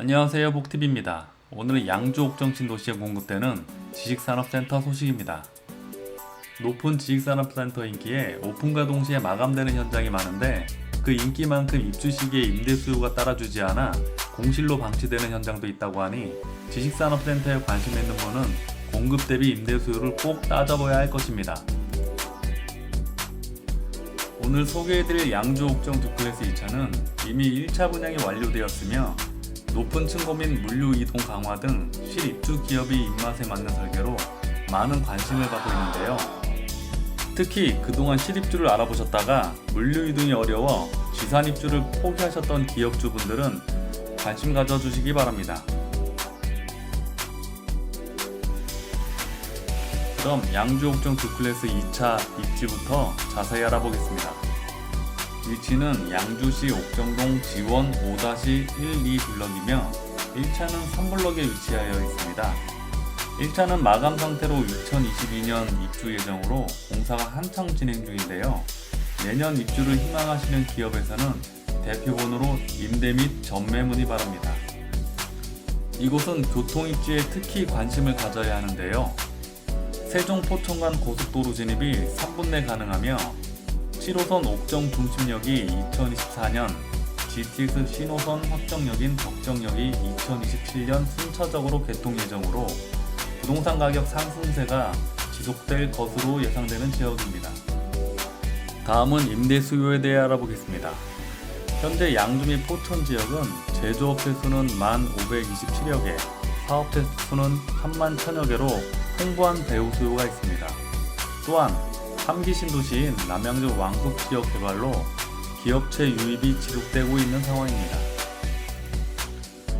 안녕하세요 복TV입니다. 오늘은 양주 옥정 신도시에 공급되는 지식산업센터 소식입니다. 높은 지식산업센터 인기에 오픈과 동시에 마감되는 현장이 많은데 그 인기만큼 입주 시기에 임대 수요가 따라주지 않아 공실로 방치되는 현장도 있다고 하니 지식산업센터에 관심 있는 분은 공급 대비 임대 수요를 꼭 따져봐야 할 것입니다. 오늘 소개해드릴 양주 옥정 두클래스 2차는 이미 1차 분양이 완료되었으며 높은 층고 및 물류 이동 강화 등 실입주 기업이 입맛에 맞는 설계로 많은 관심을 받고 있는데요. 특히 그동안 실입주를 알아보셨다가 물류 이동이 어려워 지산 입주를 포기하셨던 기업주분들은 관심 가져주시기 바랍니다. 그럼 양주 옥정 두 클래스 2차 입지부터 자세히 알아보겠습니다. 위치는 양주시 옥정동 지원 5-12 블럭이며 1차는 3블럭에 위치하여 있습니다. 1차는 마감 상태로 2022년 입주 예정으로 공사가 한창 진행 중인데요. 내년 입주를 희망하시는 기업에서는 대표번호로 임대 및 전매 문의 바랍니다. 이곳은 교통 입지에 특히 관심을 가져야 하는데요. 세종 포천간 고속도로 진입이 3분 내 가능하며 7호선 옥정 중심역이 2024년 GTX 신호선 확정역인 덕정역이 2027년 순차적으로 개통 예정으로 부동산 가격 상승세가 지속될 것으로 예상되는 지역입니다. 다음은 임대 수요에 대해 알아보겠습니다. 현재 양주 및 포천 지역은 제조업체 수는 1,527여 개, 사업체 수는 3만 1천여 개로 풍부한 배우 수요가 있습니다. 또한 3기 신도시인 남양주 왕숙 지역 개발로 기업체 유입이 지속되고 있는 상황입니다.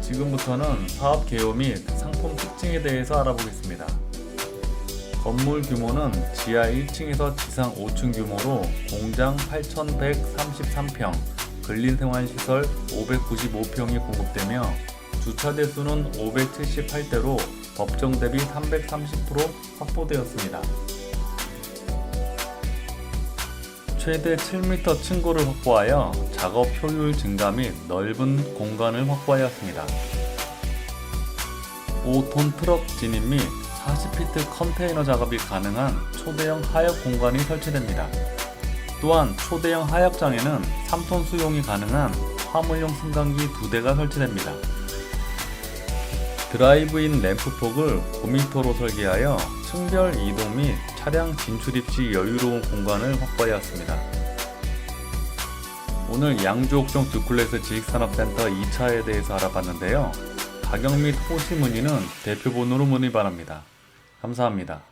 지금부터는 사업 개요 및 상품 특징에 대해서 알아보겠습니다. 건물 규모는 지하 1층에서 지상 5층 규모로 공장 8,133평, 근린생활시설 595평이 공급되며 주차 대수는 578대로 법정 대비 330% 확보되었습니다. 최대 7m 층고를 확보하여 작업 효율 증가 및 넓은 공간을 확보하였습니다. 5톤 트럭 진입 및 40피트 컨테이너 작업이 가능한 초대형 하역 공간이 설치됩니다. 또한 초대형 하역장에는 3톤 수용이 가능한 화물용 승강기 2대가 설치됩니다. 드라이브인 램프 폭을 9m로 설계하여 층별 이동 및 차량 진출입 시 여유로운 공간을 확보하였습니다. 오늘 양주옥정 두클래스 지식산업센터 2차에 대해서 알아봤는데요. 가격 및 호시 문의는 대표 번호로 문의 바랍니다. 감사합니다.